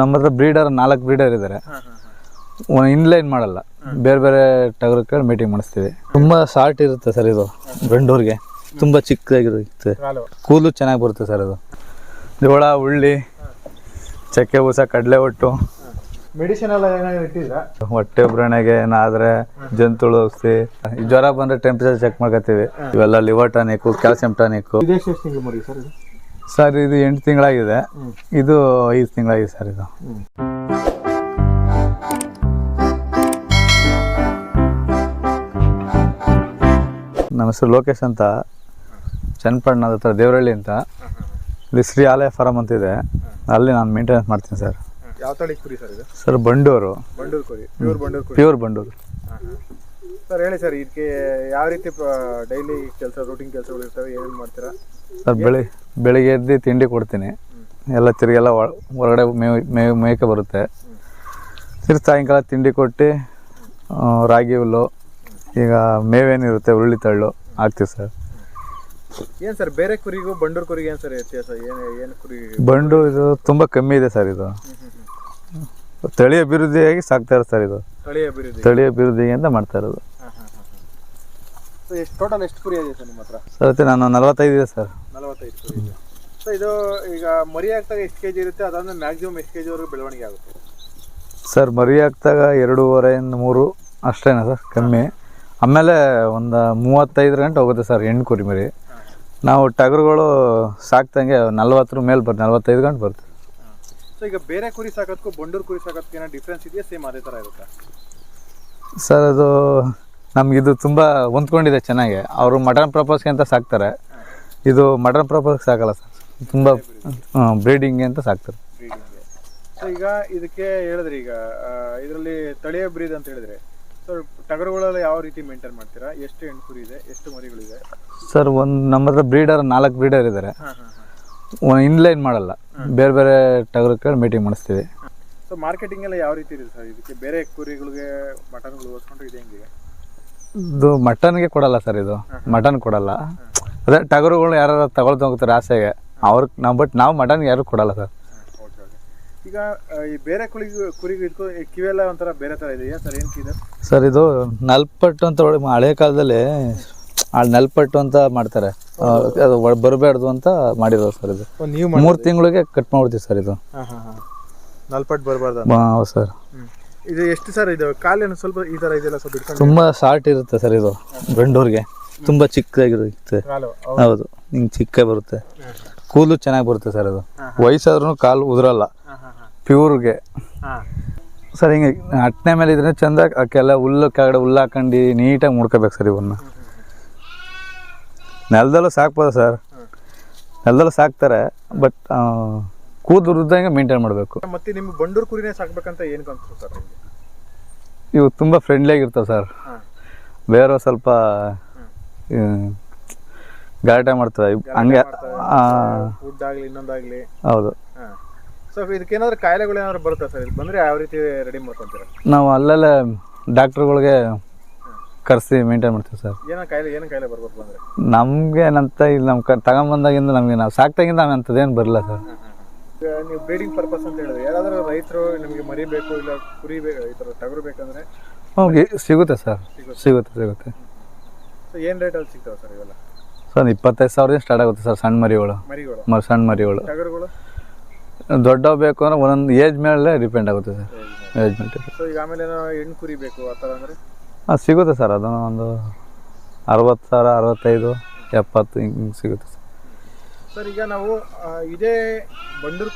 ನಮ್ಮ ಹತ್ರ ಬ್ರೀಡರ್ ನಾಲ್ಕು ಬ್ರೀಡರ್ ಇದ್ದಾರೆ ಇನ್ಲೈನ್ ಮಾಡಲ್ಲ. ಬೇರೆ ಬೇರೆ ಟಗರಕ್ಕೆ ಮೀಟಿಂಗ್ ಮಾಡಿಸ್ತೀವಿ. ತುಂಬ ಶಾರ್ಟ್ ಇರುತ್ತೆ ಸರ್ ಇದು ಬೆಂಡೂರಿಗೆ ತುಂಬ ಚಿಕ್ಕದಾಗಿರುತ್ತೆ. ಕೂಲು ಕೂದಲು ಚೆನ್ನಾಗಿ ಬರುತ್ತೆ ಸರ್ ಇದು. ಜೋಳ ಉಳ್ಳಿ ಚಕ್ಕೆ ಬೂಸ ಕಡಲೆ ಒಟ್ಟು. ಮೆಡಿಸಿನ್ ಎಲ್ಲ ಏನಾದ್ರು ಇಟ್ಟಿದ್ರಾ? ಹೊಟ್ಟೆ ಬ್ರಣೆಗೆ ಏನಾದ್ರೆ ಜಂತುಳು ಔಷಧಿ. ಜ್ವರ ಬಂದ್ರೆ ಟೆಂಪರೇಚರ್ ಚೆಕ್ ಮಾಡ್ಕೋತೀವಿ ಇವೆಲ್ಲ liver tonic calcium tonic sir ಇದು ಎಂಟು ತಿಂಗಳಾಗಿದೆ. ಇದು ಐದು ತಿಂಗಳಾಗಿದೆ ಸರ್ ಇದು. ನಮ್ಮ ಹೆಸರು ಲೋಕೇಶ್ ಅಂತ. ಚನ್ನಪಟ್ಟಣದ ಹತ್ರ ದೇವರಳ್ಳಿ ಅಂತ. ಇಲ್ಲಿ ಶ್ರೀ ಆಲಯ ಫಾರಮ್ ಅಂತ ಇದೆ. ಅಲ್ಲಿ ನಾನು ಮೇಂಟೆನೆನ್ಸ್ ಮಾಡ್ತೀನಿ ಸರ್. ಯಾವ ತಳಿ ಕುರಿ ಸರ್ ಇದು? ಸರ್ ಬಂಡೂರು. ಬಂಡೂರು ಕುರಿ. ಪ್ಯೂರ್ ಬಂಡೂರು ಕುರಿ. ಪ್ಯೂರ್ ಬಂಡೂರು. ಸರ್ ಹೇಳಿ ಸರ್ ಇದಕ್ಕೆ ಯಾವ ರೀತಿ ಡೈಲಿ ಕೆಲಸ ರೂಟಿನ್ ಕೆಲಸಗಳು ಇರ್ತವೆ ಏನೇನು ಮಾಡ್ತೀರಾ? ಸರ್ ಬೆಳಿ ಬೆಳಿಗ್ಗೆ ಎದ್ದು ತಿಂಡಿ ಕೊಡ್ತೀನಿ. ಎಲ್ಲ ತಿರುಗೆಲ್ಲ ಹೊರಗಡೆ ಮೇವು ಮೇವು ಮೇಕೆ ಬರುತ್ತೆ. ತಿರ್ಗಿ ಸಾಯಂಕಾಲ ತಿಂಡಿ ಕೊಟ್ಟು ರಾಗಿ ಹುಲ್ಲು ಈಗ ಮೇವೇನಿರುತ್ತೆ ಉರುಳಿ ತಳ್ಳು ಹಾಕ್ತೀವಿ ಸರ್. ಏನು ಸರ್ ಬೇರೆ ಕುರಿಗೂ ಬಂಡೂರು ಕುರಿಗೆ ಏನು ಸರ್ ವ್ಯತ್ಯಾಸ? ಏನು ಏನು ಕುರಿ? ಬಂಡು ಇದು ತುಂಬ ಕಮ್ಮಿ ಇದೆ ಸರ್ ಇದು. ತಳಿ ಅಭಿವೃದ್ಧಿಯಾಗಿ ಸಾಕ್ತಾರೆ ಸರ್ ಇದು. ತಳಿ ಅಭಿವೃದ್ಧಿ. ತಳಿ ಅಭಿವೃದ್ಧಿಯಿಂದ ಅಂತ ಮಾಡ್ತಾ ಇರೋದು. ಸೊ ಎಷ್ಟು ಟೋಟಲ್ ಎಷ್ಟು ಕುರಿ ಇದೆ ಸರ್ ನಿಮ್ಮ ಹತ್ರ? ಸರ್ ನಾನು ನಲವತ್ತೈದು ಇದೆ ಸರ್. ನಲವತ್ತೈದು ಕುರಿ ಇದೆ. ಸೊ ಇದು ಈಗ ಮರಿ ಹಾಕ್ದಾಗ ಎಷ್ಟು ಕೆ ಜಿ ಇರುತ್ತೆ? ಅದಾದ್ರೆ ಮ್ಯಾಕ್ಸಿಮಮ್ ಎಷ್ಟು ಕೆ ಜಿವರೆಗೂ ಬೆಳವಣಿಗೆ ಆಗುತ್ತೆ? ಸರ್ ಮರಿ ಹಾಕ್ದಾಗ ಎರಡೂವರೆಯಿಂದ ಮೂರು ಅಷ್ಟೇನಾ ಸರ್? ಕಮ್ಮಿ. ಆಮೇಲೆ ಒಂದು ಮೂವತ್ತೈದು ಗಂಟೆ ಹೋಗುತ್ತೆ ಸರ್ ಹೆಣ್ಣು ಕುರಿ ಮರಿ. ನಾವು ಟಗರುಗಳು ಸಾಕ್ದಂಗೆ ನಲ್ವತ್ತರ ಮೇಲೆ ಬರುತ್ತೆ ನಲ್ವತ್ತೈದು ಗಂಟೆ ಬರುತ್ತೆ. ಸೊ ಈಗ ಬೇರೆ ಕುರಿ ಸಾಕೋದಕ್ಕೂ ಬಂಡೂರು ಕುರಿ ಸಾಕೋದಕ್ಕೆ ಏನೋ ಡಿಫ್ರೆನ್ಸ್ ಇದೆಯಾ? ಸೇಮ್ ಅದೇ ಥರ ಇರುತ್ತೆ? ಸರ್ ಅದು ನಮಗಿದು ತುಂಬ ಹೊಂದ್ಕೊಂಡಿದೆ ಚೆನ್ನಾಗಿ. ಅವರು ಮಟನ್ ಪ್ರಪೋಸ್ಗೆ ಅಂತ ಸಾಕ್ತಾರೆ. ಇದು ಮಟನ್ ಪ್ರಪೋಸ್ಗೆ ಸಾಕಲ್ಲ ಸರ್ ತುಂಬ ಬ್ರೀಡಿಂಗ್ಗೆ ಅಂತ ಸಾಕ್ತಾರೆ. ಈಗ ಇದಕ್ಕೆ ಹೇಳಿದ್ರಿ ಈಗ ಇದರಲ್ಲಿ ತಳಿಯ ಬ್ರೀಡ್ ಅಂತ ಹೇಳಿದ್ರೆ ಸರ್ ಟಗರುಗಳೆಲ್ಲ ಯಾವ ರೀತಿ ಮೇಂಟೈನ್ ಮಾಡ್ತೀರಾ? ಎಷ್ಟು ಹೆಣ್ಣು ಕುರಿ ಇದೆ? ಎಷ್ಟು ಮರಿಗಳಿದೆ? ಸರ್ ಒಂದು ನಮ್ಮ ಹತ್ರ ಬ್ರೀಡರ್ ನಾಲ್ಕು ಬ್ರೀಡರ್ ಇದ್ದಾರೆ ಇನ್ಲೈನ್ ಮಾಡಲ್ಲ. ಬೇರೆ ಬೇರೆ ಟಗರಕ್ಕೆ ಮೀಟಿಂಗ್ ಮಾಡಿಸ್ತೀವಿ. ಸೊ ಮಾರ್ಕೆಟಿಂಗ್ ಎಲ್ಲ ಯಾವ ರೀತಿ ಇದೆ ಸರ್ ಇದಕ್ಕೆ ಬೇರೆ ಕುರಿಗಳಿಗೆ ಮಟನ್ಗಳು ಹೋಸ್ಕೊಂಡು ಇದೆ ಹೆಂಗಿದೆ? ಇದು ಮಟನ್ಗೆ ಕೊಡಲ್ಲ ಸರ್ ಇದು. ಮಟನ್ ಕೊಡಲ್ಲ. ಅದೇ ಟಗರುಗಳು ಯಾರು ತಗೊಳ್ತಾ ಹೋಗ್ತಾರೆ ಆಸೆಗೆ. ಅವ್ರ ನಾವು ಬಟ್ ನಾವು ಮಟನ್ಗೆ ಯಾರು ಕೊಡಲ್ಲ ಸರ್. ಓಕೆ ಓಕೆ ಈಗ ಈ ಬೇರೆ ಕುರಿಗೂ ಕುರಿಗೆ ಇಟ್ಕೊ ಈ ಕಿವೆಲ್ಲ ಒಂಥರ ಬೇರೆ ಥರ ಇದೆಯಾ ಸರ್? ಏನು ಇದೆ? ಸರ್ ಇದು ನಲ್ಪಟ್ಟು ಅಂತ ಒಳ್ಳೆ ಹಳೆ ಕಾಲದಲ್ಲಿ ಆ ನಲ್ಪಟ್ಟು ಅಂತ ಮಾಡ್ತಾರೆ. ಅದು ಬರಬಾರ್ದು ಅಂತ ಮಾಡಿರೋದು ಸರ್ ಇದು. ನೀವು ಮೂರು ತಿಂಗಳಿಗೆ ಕಟ್ ಮಾಡ್ಬಿಡ್ತೀವಿ ಸರ್ ಇದು. ಹಾಂ ಹಾಂ ಹಾಂ. ನಲ್ಪಟ್ಟು ಬರಬಾರ್ದು ಹಾಂ ಹೌದು ಸರ್. ಇದು ಎಷ್ಟು ಸರ್ ಇದು? ಕಾಲೇನು ಸ್ವಲ್ಪ ಈ ತರ ಇದೆಲ್ಲ ಸ್ವಲ್ಪ ಇಟ್ಕೊಂಡು ತುಂಬ ಶಾರ್ಟ್ ಇರುತ್ತೆ ಸರ್ ಇದು ಗಂಡೂರಿಗೆ ತುಂಬ ಚಿಕ್ಕದಾಗಿರುತ್ತೆ. ಕಾಲು ಹೌದು. ಹಿಂಗೆ ಚಿಕ್ಕ ಬರುತ್ತೆ. ಕೂದಲು ಚೆನ್ನಾಗಿ ಬರುತ್ತೆ ಸರ್ ಅದು. ವಯಸ್ಸಾದ್ರೂ ಕಾಲು ಉದುರಲ್ಲ. ಪ್ಯೂರ್ಗೆ. ಸರ್ ಹಿಂಗೆ ಅಟ್ನೆ ಮೇಲೆ ಇದ್ರೆ ಚಂದ ಕೆಲ ಹುಲ್ಲು ಕೆಳಗಡೆ ಹುಲ್ಲು ಹಾಕೊಂಡು ನೀಟಾಗಿ ಮುಡ್ಕೋಬೇಕು ಸರ್ ಇವನ್ನ. ನೆಲದಲ್ಲೂ ಸಾಕ್ಬೋದ ಸರ್. ನೆಲದಲ್ಲೂ ಸಾಕ್ತಾರೆ ಬಟ್ ಕೂದಲು ವೃದ್ಧಂಗೆ ಮೇಂಟೈನ್ ಮಾಡಬೇಕು. ಮತ್ತೆ ನಿಮ್ಮ ಬಂಡೂರು ಕುರಿನೇ ಸಾಕಬೇಕಂತ ಏನು ಅನ್ಸುತ್ತೆ ಸರ್ ಇವು ತುಂಬ ಫ್ರೆಂಡ್ಲಿ ಆಗಿರ್ತವೆ ಸರ್. ಬೇರೆ ಸ್ವಲ್ಪ ಗಲಾಟೆ ಮಾಡ್ತವೆ. ಹಂಗೆ ಆ, ಫುಡ್ ಆಗಲಿ ಇನ್ನೊಂದಾಗಲಿ. ಹೌದು. ಸೊ ಇದಕ್ಕೇನಾದ್ರೂ ಕಾಯಿಲೆಗಳು ಏನಾದ್ರು ಬರುತ್ತಾ ಸರ್? ಇದು ಬಂದರೆ ಯಾವ ರೀತಿ ರೆಡಿ ಮಾಡ್ಕೊತೀರ? ನಾವು ಅಲ್ಲಲ್ಲೇ ಡಾಕ್ಟ್ರುಗಳಿಗೆ ಕರೆಸಿ ಮೇಂಟೈನ್ ಮಾಡ್ತೀವಿ ಸರ್. ಏನೋ ಕಾಯಿಲೆ ಏನು ಕಾಯಿಲೆ ಬರ್ಬೋದು ಬಂದರೆ? ನಮಗೆ ಏನಂತ ಇಲ್ಲಿ. ನಮ್ಮ ಕ ತಗೊಂಬಂದಾಗಿಂದ ನಮಗೆ ನಾವು ಸಾಕ್ದಾಗಿಂದ ಅಂಥದ್ದೇನು ಬರಲ್ಲ ಸರ್. ನೀವು ಬ್ರೀಡಿಂಗ್ ಪರ್ಪಸ್ ಅಂತ ಹೇಳಿದ್ರೆ ಯಾರಾದರೂ ರೈತರು ನಿಮಗೆ ಮರಿ ಬೇಕು ಇಲ್ಲ ಕುರಿ ಬೇಕು ಈ ಥರ ಟಗರು ಬೇಕಂದ್ರೆ? ಹೋಗಿ ಸಿಗುತ್ತೆ ಸರ್. ಸಿಗುತ್ತೆ. ಸಿಗುತ್ತೆ ಸೊ ಏನು ರೇಟಲ್ಲಿ ಸಿಗ್ತಾವೆ ಸರ್ ಇವೆಲ್ಲ? ಸರ್ ಇಪ್ಪತ್ತೈದು ಸಾವಿರದಿಂದ ಸ್ಟಾರ್ಟ್ ಆಗುತ್ತೆ ಸರ್ ಸಣ್ಣ ಮರಿಗಳು. ಮರಿಗಳು. ಮ ಸಣ್ಣ ಮರಿಗಳು. ಟಗರುಗಳು ದೊಡ್ಡವು ಬೇಕು ಅಂದ್ರೆ ಒಂದೊಂದು ಏಜ್ ಮೇಲೆ ಡಿಪೆಂಡ್ ಆಗುತ್ತೆ ಸರ್. ಏಜ್ ಮೇಲೆ. ಸೊ ಈಗ ಆಮೇಲೆ ಏನೋ ಹೆಣ್ಣು ಕುರಿ ಬೇಕು ಆ ಥರ ಅಂದರೆ? ಹಾಂ ಸಿಗುತ್ತೆ ಸರ್. ಅದನ್ನು ಒಂದು ಅರವತ್ತು ಸಾವಿರ ಅರವತ್ತೈದು ಎಪ್ಪತ್ತು ಹಿಂಗೆ ಸಿಗುತ್ತೆ ಸರ್. ಸರ್ ಈಗ ನಾವು ಇದೇ ಬಂಡೂರು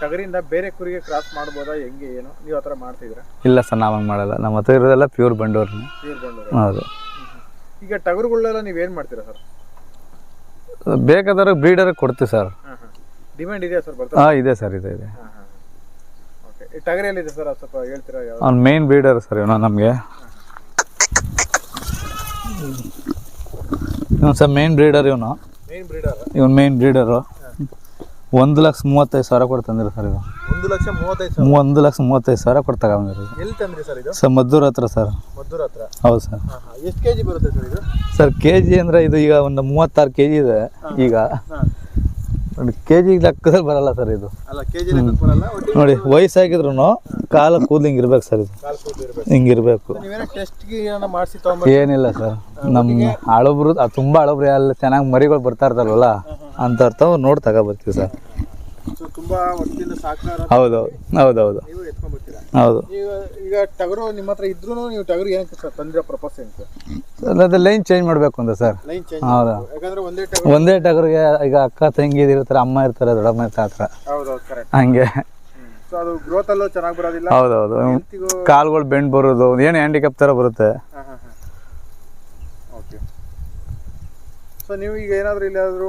ಟಗರಿಂದ ಬೇರೆ ಕುರಿಗೆ ಕ್ರಾಸ್ ಮಾಡ್ಬೋದಾ ಹೆಂಗೆ ಏನು? ನೀವು ಆ ಥರ ಮಾಡ್ತಿದ್ದೀರಾ? ಇಲ್ಲ ಸರ್ ನಾವು ಹಂಗೆ ಮಾಡಲ್ಲ. ನಮ್ಮ ಹತ್ರ ಇರೋದೆಲ್ಲ ಪ್ಯೂರ್ ಬಂಡೂರ್ ಪ್ಯೂರ್ ಬಂಡೂರು. ಹೌದು. ಈಗ ಟಗರುಗಳೆಲ್ಲ ನೀವೇನು ಮಾಡ್ತೀರಾ ಸರ್? ಬೇಕಾದವ್ರಿಗೆ ಬ್ರೀಡರ್ ಕೊಡ್ತೀವಿ ಸರ್. ಡಿಮ್ಯಾಂಡ್ ಇದೆಯಾ ಸರ್ ಬರ್ತಾ? ಹಾಂ ಇದೆ ಸರ್ ಇದೆ ಇದೆ. ಓಕೆ ಈ ಟಗರ್ ಎಲ್ಲಿದೆ ಸರ್ ಸ್ವಲ್ಪ ಹೇಳ್ತೀರಾ ಅವ್ನು ಮೇನ್ ಬ್ರೀಡರ್ ಸರ್ ಇವನು ನಮಗೆ. ಇವನು ಸರ್ ಮೇನ್ ಬ್ರೀಡರ್ ಇವನು. ಇವನು ಮೇನ್ ಬ್ರೀಡರು ಒಂದು ಲಕ್ಷ ಮೂವತ್ತೈದು ಸಾವಿರ ಕೊಟ್ಟು ತಂದಿರ ಸರ್ ಇದು ಒಂದು ಲಕ್ಷ ಮೂವತ್ತೈದು ಒಂದು ಲಕ್ಷ ಮೂವತ್ತೈದು ಸಾವಿರ ಕೊಟ್ಟು ತಗೊಂಡಿರೋದು ಎಲ್ಲಿ ತಂದ್ರಿ ಸರ್ ಇದು? ಸರ್ ಮದ್ದೂರ್ ಹತ್ರ ಸರ್ ಮದ್ದೂರ್ ಹತ್ರ? ಹೌದು ಸರ್ ಎಷ್ಟು ಕೆ ಜಿ ಬರುತ್ತೆ ಸರ್ ಇದು? ಸರ್ ಕೆ ಜಿ ಅಂದರೆ ಇದು ಈಗ ಒಂದು ಮೂವತ್ತಾರು ಕೆ ಜಿ ಇದೆ ಈಗ. ಹಾಂ ಕೆ ಜಿ ಲೆಕ್ಕದಲ್ಲಿ ಬರಲ್ಲ ಸರ್ ಇದು. ಅಲ್ಲ ಕೆ ಜಿ ಬರಲ್ಲ ಒಟ್ಟು ನೋಡಿ ವಯಸ್ಸಾಗಿದ್ರು ಕಾಲ ಕೂದಲು ಹಿಂಗಿರ್ಬೇಕು ಸರ್ ಇದು. ಕಾಲು ಕೂದಲು ಇರ್ಬೇಕು. ಹಿಂಗಿರ್ಬೇಕು. ನೀವೇನೋ ಏನೋ ಮಾಡಿಸಿ ತೊಗೊಂಬ ಏನಿಲ್ಲ ಸರ್. ನಮ್ಮ ಹಳಬ್ರು ಅದು ತುಂಬ ಹಳಬ್ರು ಎಲ್ಲ ಚೆನ್ನಾಗಿ ಮರಿಗಳು ಬರ್ತಾ ಇರ್ತಾರಲ್ಲ ಅಂತರ್ತಾವ ನೋಡಿ ತಗೊಬರ್ತೀವಿ ಸರ್. ತುಂಬಾ ವರ್ಷದಿಂದ ಸಾಕಾರ ಹೌದು ಹೌದು ನೀವು ಎತ್ಕೊಂಡ್ಬರ್ತೀರಾ ಹೌದು. ಈಗ ಈಗ ಟಗರು ನಿಮ್ಮ ಹತ್ರ ಇದ್ರೂ ನೀವು ಟಗರು ಏನಕ್ಕೆ ಸರ್ ತಂದಿರೋ ಪ್ರಪೋಸ್ ಅಂತ ಸರ್ ಅದು ಲೈನ್ ಚೇಂಜ್ ಮಾಡಬೇಕು ಅಂತ ಸರ್. ಲೈನ್ ಚೇಂಜ್ ಹೌದಾ. ಯಾಕಂದ್ರೆ ಒಂದೇ ಟಗರು ಒಂದೇ ಟಗರಿಗೆ ಈಗ ಅಕ್ಕ ತಂಗಿ ಇರ್ತಾರೆ ಅಮ್ಮ ಇರ್ತಾರೆ ದೊಡ್ಡಮ್ಮ ಇರ್ತಾರೆ ಹೌದು ಹೌದೌದು ಕರೆಕ್ಟ್ ಹಂಗೆ. ಸೊ ಅದು ಗ್ರೋತ್ ಅಲ್ಲೂ ಚೆನ್ನಾಗಿ ಬರೋದಿಲ್ಲ? ಹೌದು ಹೌದು. ಕಾಲ್ಗಳು ಬೆಂಡ್ ಬರೋದು ಏನು ಹ್ಯಾಂಡಿಕ್ಯಾಪ್ ಥರ ಬರುತ್ತೆ. ಓಕೆ ಸೊ ನೀವು ಈಗ ಏನಾದರೂ ಇಲ್ಲಾದರೂ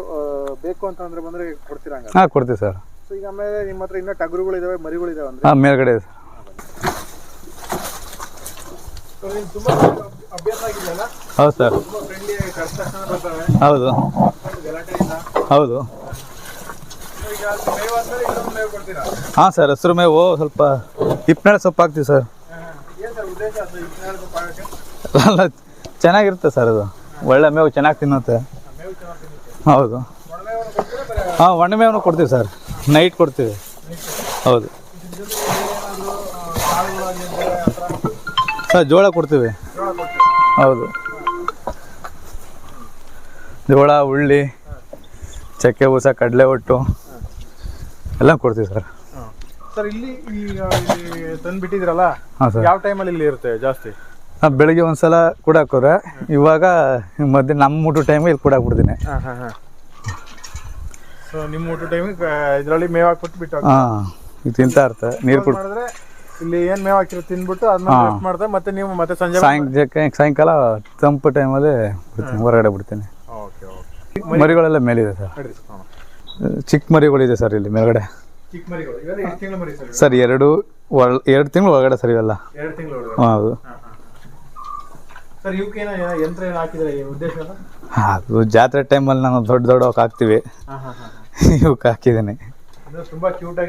ಬೇಕು ಅಂತಂದ್ರೆ ಬಂದರೆ ಕೊಡ್ತೀರಾ ಹಾಂ ಕೊಡ್ತೀವಿ ಸರ್. ಸೊ ಈಗ ಆಮೇಲೆ ನಿಮ್ಮ ಹತ್ರ ಇನ್ನೂ ಟಗರುಗಳಿದಾವೆ ಮರಿಗಳಿದಾವೆ ಅಂದರೆ? ಹಾಂ ಮೇಲ್ಗಡೆ ಸೊ ನೀವು ತುಂಬ ಅಭ್ಯಾಸ ಆಗಿದೆಯಲ್ಲ? ಹೌದು ಸರ್. ತುಂಬ ಫ್ರೆಂಡ್ಲಿ ಕಷ್ಟ ತಕ್ಷಣ ಬರ್ತವೆ ಹೌದು. ಗಲಾಟೆ ಇಲ್ಲ ಹೌದು. ಸೊ ಈಗ ಅದು ಮೇವು ಆದ್ಮೇಲೆ ಇನ್ನೊಂದು ಮೇವು ಕೊಡ್ತೀರಾ? ಹಾಂ ಸರ್ ಹಸಿರು ಮೇವು ಸ್ವಲ್ಪ ಹಿಪ್ನಾಳೆ ಸೊಪ್ಪು ಹಾಕ್ತೀವಿ ಸರ್. ಏನು ಸರ್ ಉದ್ದೇಶ ಅದು ಇಪ್ಪತ್ನಾಲ್ಕು ಪಾಠಕ್ಕೆ ಅಲ್ಲ ಚೆನ್ನಾಗಿರುತ್ತೆ ಸರ್ ಅದು. ಒಳ್ಳೆ ಮೇವು ಚೆನ್ನಾಗಿ ತಿನ್ನುತ್ತೆ. ಮೇವು ಚೆನ್ನಾಗಿ ತಿನ್ನುತ್ತೆ. ಹೌದು. ಹಾಂ ಒಣ ಮೇವನ್ನು ಕೊಡ್ತೀವಿ ಸರ್. ನೈಟ್ ಕೊಡ್ತೀವಿ. ಹೌದು. ಸರ್ ಜೋಳ ಕೊಡ್ತೀವಿ. ಹೌದು. ಜೋಳ ಉಳ್ಳಿ ಚಕ್ಕೆ ಬೂಸ ಕಡಲೆ ಒಟ್ಟು ಎಲ್ಲ ಕೊಡ್ತೀವಿ ಸರ್. ಸರ್ ಇಲ್ಲಿ ತಂದುಬಿಟ್ಟಿದ್ರಲ್ಲ ಯಾವ ಟೈಮಲ್ಲಿ ಇಲ್ಲಿ ಇರುತ್ತೆ ಜಾಸ್ತಿ? ಹಾಂ ಬೆಳಿಗ್ಗೆ ಒಂದ್ಸಲ ಕೂಡಾಕೋರೆ ಇವಾಗ ಮಧ್ಯೆ ನಮ್ಮ ಊಟ ಟೈಮ್ ಇಲ್ಲಿ ಕೂಡಾಕ್ಬಿಡ್ತೀನಿ ಹಾಂ ಹಾಂ ಹಾಂ. ಸೊ ನಿಮ್ಮ ಊಟ ಟೈಮಿಗೆ ಇದರಲ್ಲಿ ಮೇವು ಹಾಕ್ಬಿಟ್ಟು ಬಿಟ್ಟು. ಹಾಂ ಇದು ತಿಂತಾ ಇರ್ತೆ ನೀರು ಕುಡ್ ಮಾಡಿದ್ರೆ ಇಲ್ಲಿ ಏನು ಮೇವು ಹಾಕಿರೋ ತಿಂದ್ಬಿಟ್ಟು ಅದನ್ನ ಮಾಡ್ತಾರೆ ಮತ್ತೆ ನೀವು ಮತ್ತೆ ಸಂಜೆ ಸಾಯಂಕಾಲ ಸಾಯಂಕಾಲ ತಂಪು ಟೈಮಲ್ಲಿ ಬಿಡ್ತೀನಿ ಹೊರಗಡೆ ಬಿಡ್ತೀನಿ. Okay okay. ಮರಿಗಳೆಲ್ಲ ಮೇಲಿದೆ ಸರ್. ಚಿಕ್ಕ ಮರಿಗಳಿದೆ ಸರ್ ಇಲ್ಲಿ ಮೇಲ್ಗಡೆ. ಸರ್ ಎರಡು ಎರಡು ತಿಂಗಳು ಒಳಗಡೆ ಸರ್ ಇವೆಲ್ಲ. ಹೌದು ಹಾಂ ಹಾಂ ಸರ್ ಇವಕ್ಕೆ ಏನೋ ಏನೋ ಯಂತ್ರ ಏನು ಹಾಕಿದ್ರೆ ಈ ಉದ್ದೇಶ ಏನು ಅದು ಜಾತ್ರೆ ಟೈಮಲ್ಲಿ ನಾನು ದೊಡ್ಡ ದೊಡ್ಡ ಹಾಕ್ತಿವಿ. ಇವಕ್ಕೆ ಹಾಕಿದ್ದೀನಿ. ತುಂಬ ಕ್ಯೂಟ್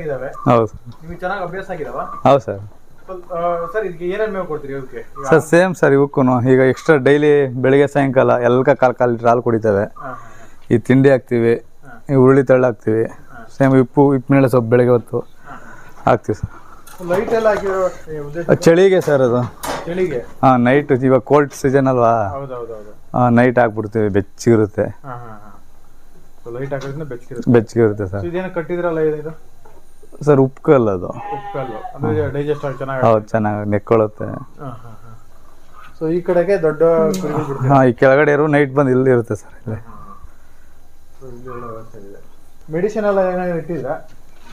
ಹೌದು. ನಿಮಗೆ ಚೆನ್ನಾಗಿ ಅಭ್ಯಾಸ ಆಗಿದಾವ? ಹೌದು ಸರ್. ಸರ್ ಇದಕ್ಕೆ ಏನೇನು ಮೇವು ಕೊಡ್ತೀರಿ ಇವಕ್ಕೆ ಸರ್ ಸೇಮ್ ಸರ್ ಇವಕ್ಕೂ ಈಗ ಎಕ್ಸ್ಟ್ರಾ ಡೈಲಿ ಬೆಳಿಗ್ಗೆ ಸಾಯಂಕಾಲ ಎಲ್ಲ ಕಾಲು ಕಾಲು ಲೀಟ್ರ್ ಹಾಲು ಕುಡಿತವೆ. ಈ ತಿಂಡಿ ಹಾಕ್ತೀವಿ ಈ ಹುರುಳಿ ತಳ್ಳು ಹಾಕ್ತೀವಿ. ಸೇಮ್ ಉಪ್ಪು ಮೇಲೆ ಸೊಪ್ಪು ಬೆಳಗ್ಗೆ ಹೊತ್ತು ಹಾಕ್ತೀವಿ ಸರ್. ಲೈಟ್ ಎಲ್ಲ ಹಾಕಿರೋ ಉದ್ದೇಶ? ಅದು ಚಳಿಗೆ ಸರ್ ಅದು. ಹಾಂ ನೈಟ್ ಇವಾಗ ಕೋಲ್ಡ್ ಸೀಸನ್ ಅಲ್ವಾ? ಹೌದು ಹೌದು ಹೌದು ನೈಟ್ ಹಾಕ್ಬಿಡ್ತೀವಿ ಬೆಚ್ಚಗಿರುತ್ತೆ ಲೈಟ್ ಹಾಕೋದ್ರಿಂದ ಬೆಚ್ಚಗಿರುತ್ತೆ ಬೆಚ್ಚಗಿರುತ್ತೆ ಸರ್. ಇದೇನು ಕಟ್ಟಿದ್ರಲ್ಲ ಇದು ಸರ್ ಉಪ್ಪು ಕಲ್ಲು ಅದು. ಡೈಜೆಸ್ಟ್ ಆಗಿ ಚೆನ್ನಾಗಿ ಹೌದು ಚೆನ್ನಾಗಿ ನೆಕ್ಕೊಳ್ಳುತ್ತೆ ಹಾಂ ಹಾಂ ಹಾಂ. ಸೊ ಈ ಕಡೆಗೆ ದೊಡ್ಡ ಹಾಂ ಈ ಕೆಳಗಡೆ ಇರೋ ನೈಟ್ ಬಂದು ಇಲ್ಲಿ. ಇರುತ್ತೆ ಸರ್ ಇಲ್ಲಿ ಮೆಡಿಸಿನ್ ಎಲ್ಲ ಏನಾದ್ರು ಇಟ್ಟಿದ್ರಾ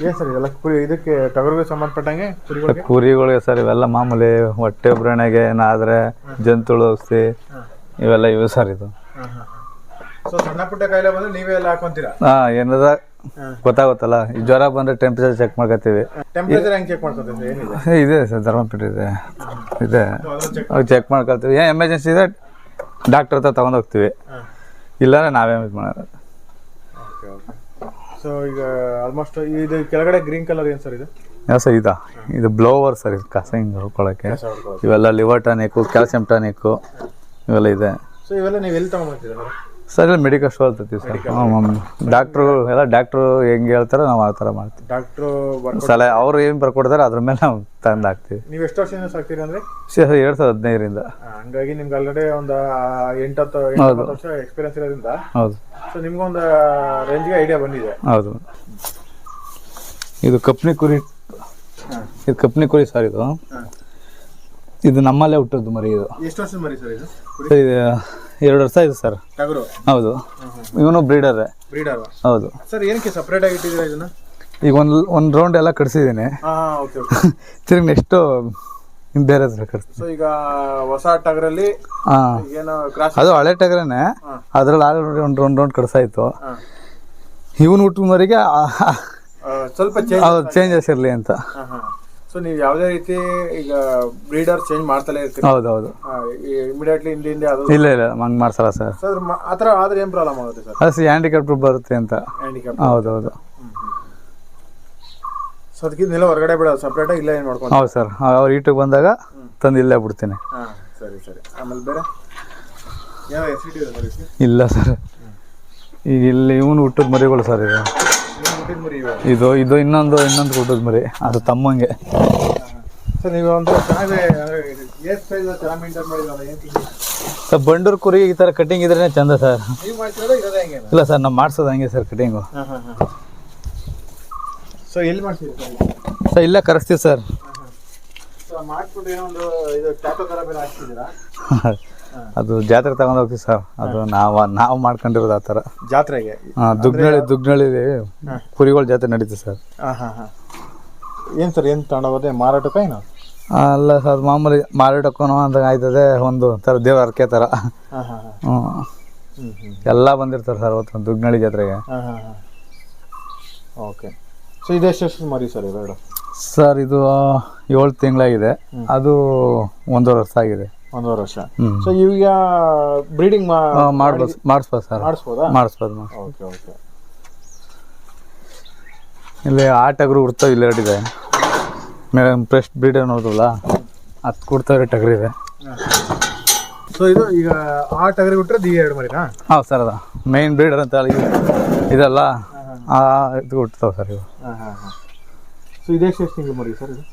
ಏನು ಸರ್ ಇದೆಲ್ಲ ಕುರಿ ಇದಕ್ಕೆ ಟಗರಿಗೆ ಸಂಬಂಧಪಟ್ಟಂಗೆ ಕುರಿಗಳಿಗೆ? ಕುರಿಗಳಿಗೆ ಸರ್ ಇವೆಲ್ಲ ಮಾಮೂಲಿ ಹೊಟ್ಟೆ ಬ್ರಣೆಗೆ ಏನಾದ್ರೆ ಜಂತುಳು ಔಷಧಿ ಇವೆಲ್ಲ ಇವೆ ಸರ್ ಇದು. ಹಾಂ ಹಾಂ ಸೊ ಸಣ್ಣ ಪುಟ್ಟ ಕಾಯಿಲೆ ಬಂದ್ರೆ ನೀವೇ ಎಲ್ಲ ಹಾಕೊಂತೀರಾ? ಹಾಂ ಏನಾರ ಗೊತ್ತಾಗುತ್ತಲ್ಲ. ಈ ಜ್ವರ ಬಂದ್ರೆ ಟೆಂಪ್ರೇಚರ್ ಚೆಕ್ ಮಾಡ್ಕೊತೀವಿ ಟೆಂಪರೇಚರ್ ಹೆಂಗೆ ಚೆಕ್ ಮಾಡ್ಕೊತೀವಿ ಏನಿದೆ? ಇದೆ ಸರ್ ಧರ್ಮಪೀಠ ಇದೆ. ಇದೆ. ಚೆಕ್ ಮಾಡ್ಕೊತೀವಿ ಏನ್ ಎಮರ್ಜೆನ್ಸಿ ಇದೆ ಡಾಕ್ಟರ್ ಹತ್ರ ತಗೊಂಡು ಹೋಗ್ತೀವಿ. ಹಾಂ. ಇಲ್ಲಾಂದ್ರೆ ನಾವೇ ಇದು ಮಾಡೋದು. ಸೊ ಈಗ ಆಲ್ಮೋಸ್ಟ್ ಇದು ಕೆಳಗಡೆ ಗ್ರೀನ್ ಕಲರ್ ಏನು ಸರ್ ಇದು? ಯಾವ ಸರ್ ಇದಾ. ಇದು ಬ್ಲೋವರ್ ಸರ್ ಇದು ಕಸ ಹಿಂಗೆ ಹೊಡ್ಕೊಳ್ಳೋಕ್ಕೆ ಇವೆಲ್ಲ ಲಿವರ್ ಟಾನಿಕ್ ಕ್ಯಾಲ್ಸಿಯಂ ಟಾನಿಕ್ ಇವೆಲ್ಲ ಇದೆ. ಸೊ ಇವೆಲ್ಲ ನೀವು ಎಲ್ಲಿ ತಗೊಂಡ್ಬರ್ತೀರಾ ಸರ್ ಇಲ್ಲ ಮೆಡಿಕಲ್ ಸ್ಟೋರ್ ತರ್ತೀವಿ ಸರ್. ಹಾಂ ಡಾಕ್ಟ್ರು ಎಲ್ಲ ಡಾಕ್ಟ್ರು ಹೆಂಗೆ ಹೇಳ್ತಾರೆ ನಾವು ಆ ಥರ ಮಾಡ್ತೀವಿ. ಡಾಕ್ಟ್ರು ಸಲಹೆ ಅವ್ರು ಏನು ಬರ್ಕೊಡ್ತಾರೆ ಅದ್ರ ಮೇಲೆ ನಾವು ತಂದು ಹಾಕ್ತೀವಿ. ನೀವು ಎಷ್ಟು ವರ್ಷದಿಂದ ಸಾಕ್ತೀರಿ ಅಂದ್ರೆ? ಸರ್ ಎರಡು ಸಾವಿರದ ಹದಿನೈದರಿಂದ. ಹಂಗಾಗಿ ನಿಮ್ಗೆ ಆಲ್ರೆಡಿ ಒಂದು ಎಂಟತ್ತು ಹತ್ತು ವರ್ಷ ಎಕ್ಸ್ಪೀರಿಯನ್ಸ್ ಇರೋದ್ರಿಂದ ಹೌದು. ಸೊ ನಿಮ್ಗೊಂದು ರೇಂಜ್ಗೆ ಐಡಿಯಾ ಬಂದಿದೆ. ಹೌದು. ಇದು ಕಪ್ನಿ ಕುರಿ ಇದು ಕಪ್ನಿ ಕುರಿ ಸರ್ ಇದು. ಇದು ನಮ್ಮಲ್ಲೇ ಹುಟ್ಟದ್ದು ಮರಿ ಇದು. ಎಷ್ಟು ವರ್ಷದ ಮರಿ ಸರ್ ಇದು ಸರ್ ಇದು ಎರಡು ವರ್ಷ ಇದೆ ಸರ್. ಟಗರು? ಹೌದು. ಇವನು ಬ್ರೀಡರೇ. ಬ್ರೀಡರ್ ಹೌದು. ಸರ್ ಏನಕ್ಕೆ ಸಪ್ರೇಟ್ ಆಗಿ ಇಟ್ಟಿದ್ದೀರಾ ಇದನ್ನ? ಈಗ ಒಂದು ಒಂದು ರೌಂಡ್ ಎಲ್ಲ ಕಟ್ಸಿದ್ದೀನಿ. ತಿರ್ಗ ಓಕೆ ತಿರ್ಗಿ ನೆಕ್ಸ್ಟು ಬೇರೆ ಹತ್ರ ಕಟ್ಸ್ತೀನಿ. ಸೊ ಈಗ ಹೊಸ ಟಗರಲ್ಲಿ ಏನು ಕ್ರಾಸ್ ಅದು ಹಳೆ ಟಗ್ರೆ ಅದ್ರಲ್ಲಿ ಆಲ್ರೆಡಿ ಒಂದು ರೌಂಡ್ ರೌಂಡ್ ಕಟ್ಸಾಯ್ತು. ಇವನು ಹುಟ್ಟಿದವರಿಗೆ ಸ್ವಲ್ಪ ಚೇಂಜ್ ಚೇಂಜಸ್ ಇರಲಿ ಅಂತ. ಸೊ ನೀವು ಯಾವುದೇ ರೀತಿ ಈಗ ಬ್ರೀಡರ್ ಚೇಂಜ್ ಮಾಡ್ತಲೇ ಇರ್ತೀರಿ? ಹೌದು ಹೌದು ಇಮಿಡಿಯೇಟ್ಲಿ ಹಿಂದೆ ಹಿಂದೆ ಅದು ಇಲ್ಲ ಇಲ್ಲ ಹಂಗೆ ಮಾಡ್ಸಲ್ಲ ಸರ್. ಸರ್ ಆ ಥರ ಆದ್ರೆ ಏನು ಪ್ರಾಬ್ಲಮ್ ಆಗುತ್ತೆ ಸರ್? ಅದು ಹ್ಯಾಂಡಿಕ್ಯಾಪ್ಟ್ ಬರುತ್ತೆ ಅಂತ. ಹ್ಯಾಂಡಿಕ್ಯಾಪ್ ಹೌದು ಹೌದು ಸೊ ಅದಕ್ಕಿಂತ ಹೊರಗಡೆ ಬಿಡೋದು ಸಪ್ರೇಟಾಗಿ ಇಲ್ಲೇ ಏನು ಮಾಡ್ಕೊಂಡು ಹೌದು ಸರ್. ಅವ್ರು ಈಟಿಗೆ ಬಂದಾಗ ತಂದು ಇಲ್ಲೇ ಬಿಡ್ತೀನಿ. ಹಾಂ ಸರಿ ಸರಿ. ಆಮೇಲೆ ಬೇರೆ? ಯಾವ ಸರ್ ಇಲ್ಲ ಸರ್. ಈಗ ಇಲ್ಲಿ ಇವನು ಹುಟ್ಟಿದ ಮರಿಗಳು ಸರ್ ಇದು ಇದು ಇದು ಇನ್ನೊಂದು ಇನ್ನೊಂದು ಕೊಟ್ಟದ್ ಮರಿ. ಅದು ತಮ್ಮಂಗೆ. ಸರ್ ಬಂಡೂರು ಕುರಿ ಈ ಥರ ಕಟಿಂಗ್ ಇದ್ರೆ ಚಂದ ಸರ್. ಇಲ್ಲ ಸರ್ ನಾವು ಮಾಡ್ಸೋದು ಹಂಗೆ ಸರ್ ಕಟಿಂಗು ಸರ್? ಇಲ್ಲೇ ಕರೆಸ್ತೀವಿ ಸರ್. ಅದು ಜಾತ್ರೆ ತಗೊಂಡ್ ಹೋಗ್ತೀವಿ ಸರ್. ಅದು ನಾವು ನಾವು ಮಾಡ್ಕೊಂಡಿರೋದು ಆ ಥರ. ಜಾತ್ರೆಗೆ? ದುಗ್ನಳ್ಳಿ ದುಗ್ನಳ್ಳಿ ಕುರಿಗಳ ಜಾತ್ರೆ ನಡೀತದೆ ಸರ್. ಏನ್ ಸರ್ ಏನು ತಗೊಂಡೋಗೋದೆ ಮಾರಾಟಕ್ಕೆ ಏನು? ಅಲ್ಲ ಸರ್ ಮಾಮೂಲಿ ಮಾರಾಟಕ್ಕೂ ಅಂತ ಆಯ್ತದೆ ಒಂದು ಥರ ದೇವ್ರ ಅರ್ಕೆ ಥರ. ಎಲ್ಲ ಬಂದಿರ್ತಾರೆ ಸರ್ ಅವತ್ತು ದುಗ್ನಳ್ಳಿ ಜಾತ್ರೆಗೆ. ಓಕೆ. ಸೊ ಇದೆಷ್ಟು ಮರಿ ಸರ್ ಇವೆರಡು ಸರ್ ಇದು ಏಳು ತಿಂಗಳಾಗಿದೆ. ಅದು ಒಂದೂವರೆ ವರ್ಷ ಆಗಿದೆ. ಒಂದೂವರೆ ವರ್ಷ. ಸೊ ಈಗ ಬ್ರೀಡಿಂಗ್ ಮಾಡ್ಬೋದು. ಮಾಡಿಸ್ಬೋದು ಸರ್. ಮಾಡಿಸ್ಬೋದಾ? ಮಾಡಿಸ್ಬೋದು. ಓಕೆ ಓಕೆ ಇಲ್ಲಿ ಆಟಗರು ಉಡ್ತಾವೆ ಇಲ್ಲಿ ಎರಡಿದೆ ಮೇಡಮ್ ಫ್ರೆಶ್ ಬ್ರೀಡ್ ನೋಡಿದ್ವಲ್ಲ ಅದು ಕೊಡ್ತಾವ್ರೆ ಟಗರಿದೆ. ಸೊ ಇದು ಈಗ ಆ ಟಗರಿ ಬಿಟ್ಟರೆ ದಿ ಎರಡು ಮರಿನಾ? ಹೌದು ಸರ್ ಅದು. ಮೇನ್ ಬ್ರೀಡರ್ ಅಂತ ಅಲ್ಲಿ ಇದಲ್ಲ. ಆ ಇದು ಹುಟ್ತಾವೆ ಸರ್ ಇವು. ಹಾಂ ಹಾಂ ಹಾಂ. ಸೊ ಇದೆಷ್ಟು ಎಷ್ಟು ತಿಂಗಳು ಮರಿ ಸರ್ ಇದು?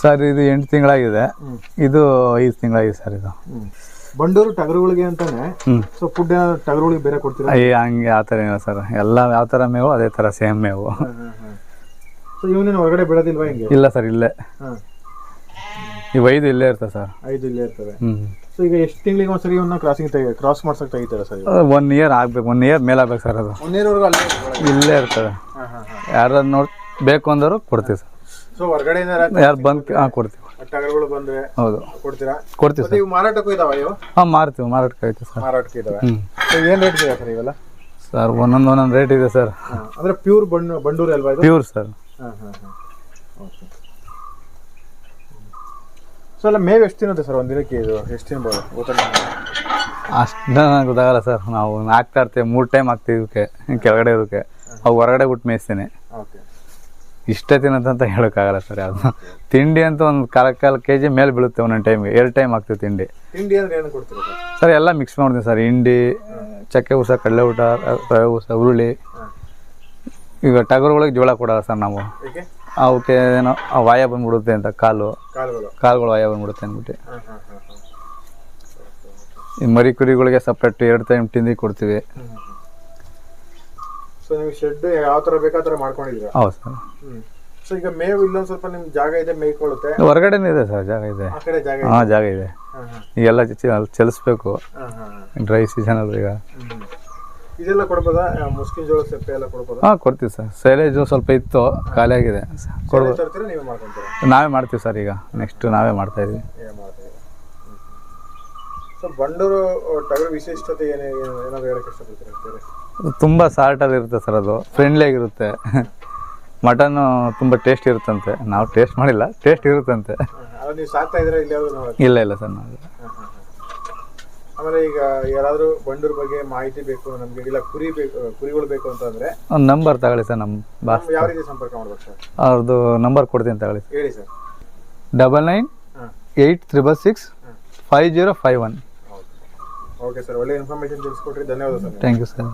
ಸರ್ ಇದು ಎಂಟು ತಿಂಗಳಾಗಿದೆ. ಇದು ಐದು ತಿಂಗಳಾಗಿದೆ ಸರ್ ಇದು. ಬಂಡೂರು ಟಗರುಗಳಿಗೆ ಅಂತಾನೆ ಸೊ ಫುಡ್ ಟಗರುಗಳಿಗೆ ಬೇರೆ ಕೊಡ್ತೀರಾ? ಅಯ್ಯ ಹಂಗೆ ಆ ಥರ ಏನೋ ಸರ್. ಎಲ್ಲ ಯಾವ ಥರ ಮೇವು ಅದೇ ಥರ ಸೇಮ್ ಮೇವು. ಸೊ ಇವನೇನು ಹೊರಗಡೆ ಬಿಡೋದಿಲ್ವಾ ಹಿಂಗೆ? ಇಲ್ಲ ಸರ್ ಇಲ್ಲೇ. ಈ ಇವು ಐದು ಇಲ್ಲೇ ಇರ್ತದೆ ಸರ್. ಐದು ಇಲ್ಲೇ ಇರ್ತವೆ ಸೊ ಈಗ ಎಷ್ಟು ತಿಂಗಳಿಗೆ ಒಂದ್ಸರಿ ಇವನ್ನ ಕ್ರಾಸಿಂಗ್ ತೆಗಿ ಕ್ರಾಸ್ ಮಾಡ್ಸಕ್ ತೆಗಿತಾರೆ ಸರ್ ಒನ್ ಇಯರ್ ಆಗ್ಬೇಕು ಒನ್ ಇಯರ್ ಮೇಲೆ ಆಗ್ಬೇಕು ಸರ್ ಅದು. ಒಂದೇರವರೆಗೂ ಅಲ್ಲೇ ಇಲ್ಲೇ ಇರ್ತದೆ. ಯಾರು ನೋಡಿ ಬೇಕು ಅಂದರು ಕೊಡ್ತೀವಿ ಸರ್. ಸೊ ಹೊರಗಡೆಯಿಂದ ಯಾರು ಬಂದು ಹಾಂ ಕೊಡ್ತೀವಿ ಟಗರುಗಳು ಬಂದ್ರೆ ಹೌದು. ಕೊಡ್ತೀರಾ? ಕೊಡ್ತೀವಿ ಮತ್ತೆ ಸರ್. ಇವು ಮಾರಾಟಕ್ಕೂ ಇದಾವ ಇವು? ಹಾಂ ಮಾರ್ತೀವಿ ಮಾರಾಟಕ್ಕೆ ಐತೆ ಸರ್. ಮಾರಾಟಕ್ಕೆ ಇದಾವೆ? ಸೊ ಏನು ರೇಟ್ ಇದೆ ಸರ್ ಇವೆಲ್ಲ? ಸರ್ ಒಂದೊಂದು ಒಂದೊಂದು ರೇಟ್ ಇದೆ ಸರ್. ಹಾಂ ಅಂದ್ರೆ ಪ್ಯೂರ್ ಬಂಡು ಬಂಡೂರಿ ಅಲ್ವಾ ಇದು? Pure sir. ಹಾಂ ಹಾಂ ಹಾಂ. ಓಕೆ ಸೊ ಅಲ್ಲ ಮೇವು ಎಷ್ಟು ತಿನ್ನುತ್ತೆ ಸರ್ ಒಂದು ದಿನಕ್ಕೆ ಇದು? ಎಷ್ಟು ತಿನ್ಬೋದು? ಊಟ ಅಷ್ಟು ನನಗೆ ಗೊತ್ತಾಗಲ್ಲ ಸರ್. ನಾವು ಹಾಕ್ತಾ ಇರ್ತೀವಿ ಮೂರು ಟೈಮ್ ಹಾಕ್ತೀವಿ ಇವಕ್ಕೆ ಕೆಳಗಡೆ ಇರೋಕೆ ಅವು ಹೊರಗಡೆ ಬಿಟ್ಟು ಮೇಯಿಸ್ತೀನಿ. ಓಕೆ ಇಷ್ಟೇ ತಿನ್ನತ್ತಂತ ಹೇಳೋಕ್ಕಾಗಲ್ಲ ಸರ್ ಅದು ತಿಂಡಿ ಅಂತ ಒಂದು ಕಾಲ ಕಾಲ ಕೆ ಜಿ ಮೇಲೆ ಬೀಳುತ್ತೆ ಒಂದೊಂದು ಟೈಮ್ಗೆ ಎರಡು ಟೈಮ್ ಆಗ್ತದೆ ತಿಂಡಿ. ತಿಂಡಿ ಅಂದ್ರೆ ಏನು ಕೊಡ್ತೀರಾ ಸರ್? ಎಲ್ಲ ಮಿಕ್ಸ್ ಮಾಡ್ತೀನಿ ಸರ್. ಹಿಂಡಿ ಚಕ್ಕೆ ಉಸ ಕಡಲೆ ಊಟ ರವೆ ಊಸ ಹುರುಳಿ. ಈಗ ಟಗರುಗಳಿಗೆ ಜೋಳ ಕೊಡಲ್ಲ ಸರ್ ನಾವು. ಅವಕ್ಕೆ ಏನೋ ಆ ವಾಯ ಬಂದ್ಬಿಡುತ್ತೆ ಅಂತ ಕಾಲು. ಕಾಲುಗಳು. ವಾಯ ಬಂದ್ಬಿಡುತ್ತೆ ಅಂದ್ಬಿಟ್ಟು. ಈ ಮರಿ ಕುರಿಗಳಿಗೆ ಸಪ್ರೇಟ್ ಎರಡು ಟೈಮ್ ತಿಂಡಿ ಕೊಡ್ತೀವಿ. ಸೊ ನೀವು ಶೆಡ್ ಯಾವ ತರ ಬೇಕಾ ಆ ಥರ ಮಾಡ್ಕೊಂಡಿದ್ದೀರಾ? ಹೌದು ಸರ್. ಸೊ ಈಗ ಮೇವು ಇಲ್ಲೊಂದು ಸ್ವಲ್ಪ ನಿಮ್ಗೆ ಜಾಗ ಇದೆ ಮೇಯ್ಕೊಳ್ಳುತ್ತೆ ಹೊರಗಡೆನೇ ಇದೆ ಸರ್ ಜಾಗ ಇದೆ. ಆ ಕಡೆ ಜಾಗ ಇದೆ. ಹಾಂ ಜಾಗ ಇದೆ. ಹಾಂ ಹಾಂ. ಈಗೆಲ್ಲ ಚ- ಅಲ್ಲಿ ಚಲಿಸ್ಬೇಕು. ಹಾಂ ಹಾಂ ಹಾಂ. ಡ್ರೈ ಸೀಸನ್ ಅಲ್ಲ ಈಗ. ಹ್ಮ್. ಇದೆಲ್ಲ ಕೊಡ್ಬೋದಾ? ಆ, ಮುಸ್ಕಿನ್ ಜೋಳ ಸೆಪ್ಪೆ ಎಲ್ಲ ಕೊಡ್ಬೋದಾ? ಹಾಂ ಕೊಡ್ತೀವಿ ಸರ್. ಸೈಲೇಜು ಸ್ವಲ್ಪ ಇತ್ತು ಖಾಲಿ ಆಗಿದೆ. ಕೊಡ್ಬೋದು. ತರ್ತೀರಾ ನೀವೇ ಮಾಡ್ಕೊಂತೀರಾ? ನಾವೇ ಮಾಡ್ತೀವಿ ಸರ್ ಈಗ. ನೆಕ್ಸ್ಟ್ ನಾವೇ ಮಾಡ್ತಾ ಇದೀವಿ ಏನ್ ಮಾಡ್ತೀರಾ? ಸೊ ಬಂಡೂರು ಟಗರು ವಿಶಿಷ್ಟತೆ ಏನೇ ಏನು- ಏನಾದ್ರು ಹೇಳಕ್ಕೆ ಇಷ್ಟಪಡ್ತೀರಾ? ಬೇರೆ? ತುಂಬ ಇರುತ್ತೆ ಸರ್ ಅದು. ಫ್ರೆಂಡ್ಲಿ ಆಗಿರುತ್ತೆ. ಮಟನ್ನು ತುಂಬ ಟೇಸ್ಟ್ ಇರುತ್ತಂತೆ. ನಾವು ಟೇಸ್ಟ್ ಮಾಡಿಲ್ಲ ಟೇಸ್ಟ್ ಇರುತ್ತಂತೆ. ಇಲ್ಲಿ ಇಲ್ಲ ಇಲ್ಲ ಸರ್ ನಾವು ಆಮೇಲೆ ಈಗ ಯಾರಾದರೂ ಬಂಡೂರ್ ಬಗ್ಗೆ ಮಾಹಿತಿ ಬೇಕು ನಮಗೆ ಇಲ್ಲ ಕುರಿ ಬೇಕು ಕುರಿಗಳು ಬೇಕು ಅಂತಂದ್ರೆ? ಒಂದು ನಂಬರ್ ತಗೊಳ್ಳಿ ಸರ್ ನಮ್ಮ ಬಾಸ್ ಯಾವ ರೀತಿ ಸಂಪರ್ಕ ಮಾಡ್ಬೇಕು ಸರ್ ಅವ್ರದ್ದು ನಂಬರ್ ಕೊಡ್ತೀನಿ ತಗೊಳ್ಳಿ ಹೇಳಿ sir double nine eight triple six five zero five one okay sir ಒಳ್ಳೆ ಇನ್ಫಾರ್ಮೇಶನ್ ತಿಳಿಸ್ಕೊಟ್ರಿ. ಧನ್ಯವಾದ ಸರ್ ಥ್ಯಾಂಕ್ ಯು ಸರ್